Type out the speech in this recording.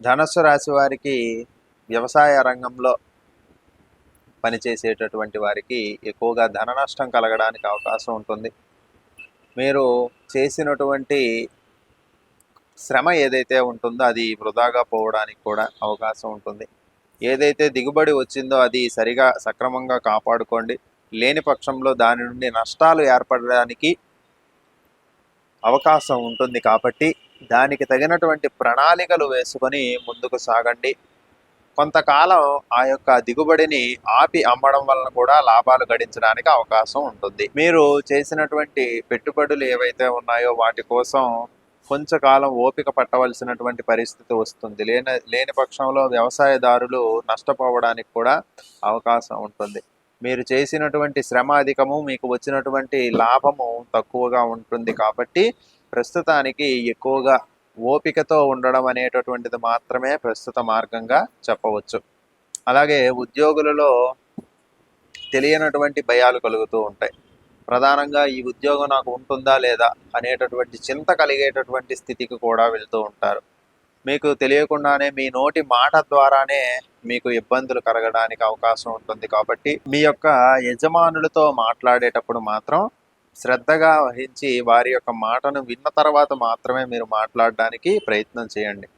ధనస్సు రాశి వారికి వ్యవసాయ రంగంలో పనిచేసేటటువంటి వారికి ఎక్కువగా ధన నష్టం కలగడానికి అవకాశం ఉంటుంది. మీరు చేసినటువంటి శ్రమ ఏదైతే ఉంటుందో అది వృధాగా పోవడానికి కూడా అవకాశం ఉంటుంది. ఏదైతే దిగుబడి వచ్చిందో అది సరిగా సక్రమంగా కాపాడుకోండి. లేని పక్షంలో దాని నుండి నష్టాలు ఏర్పడడానికి అవకాశం ఉంటుంది కాబట్టి దానికి తగినటువంటి ప్రణాళికలు వేసుకొని ముందుకు సాగండి. కొంతకాలం ఆ యొక్క దిగుబడిని ఆపి అమ్మడం వలన కూడా లాభాలు గడించడానికి అవకాశం ఉంటుంది. మీరు చేసినటువంటి పెట్టుబడులు ఏవైతే ఉన్నాయో వాటి కోసం కొంచెంకాలం ఓపిక పట్టవలసినటువంటి పరిస్థితి వస్తుంది. లేని లేని పక్షంలో వ్యవసాయదారులు నష్టపోవడానికి కూడా అవకాశం ఉంటుంది. మీరు చేసినటువంటి శ్రమ అధికము మీకు వచ్చినటువంటి లాభము తక్కువగా ఉంటుంది కాబట్టి ప్రస్తుతానికి ఎక్కువగా ఓపికతో ఉండడం అనేటటువంటిది మాత్రమే ప్రస్తుత మార్గంగా చెప్పవచ్చు. అలాగే ఉద్యోగులలో తెలియనటువంటి భయాలు కలుగుతూ ఉంటాయి. ప్రధానంగా ఈ ఉద్యోగం నాకు ఉంటుందా లేదా అనేటటువంటి చింత కలిగేటటువంటి స్థితికి కూడా వెళ్తూ ఉంటారు. మీకు తెలియకుండానే మీ నోటి మాట ద్వారానే మీకు ఇబ్బందులు కలగడానికి అవకాశం ఉంటుంది కాబట్టి మీ యొక్క యజమానులతో మాట్లాడేటప్పుడు మాత్రం శ్రద్ధగా వహించి వారి యొక్క మాటను విన్న తర్వాత మాత్రమే మీరు మాట్లాడడానికి ప్రయత్నం చేయండి.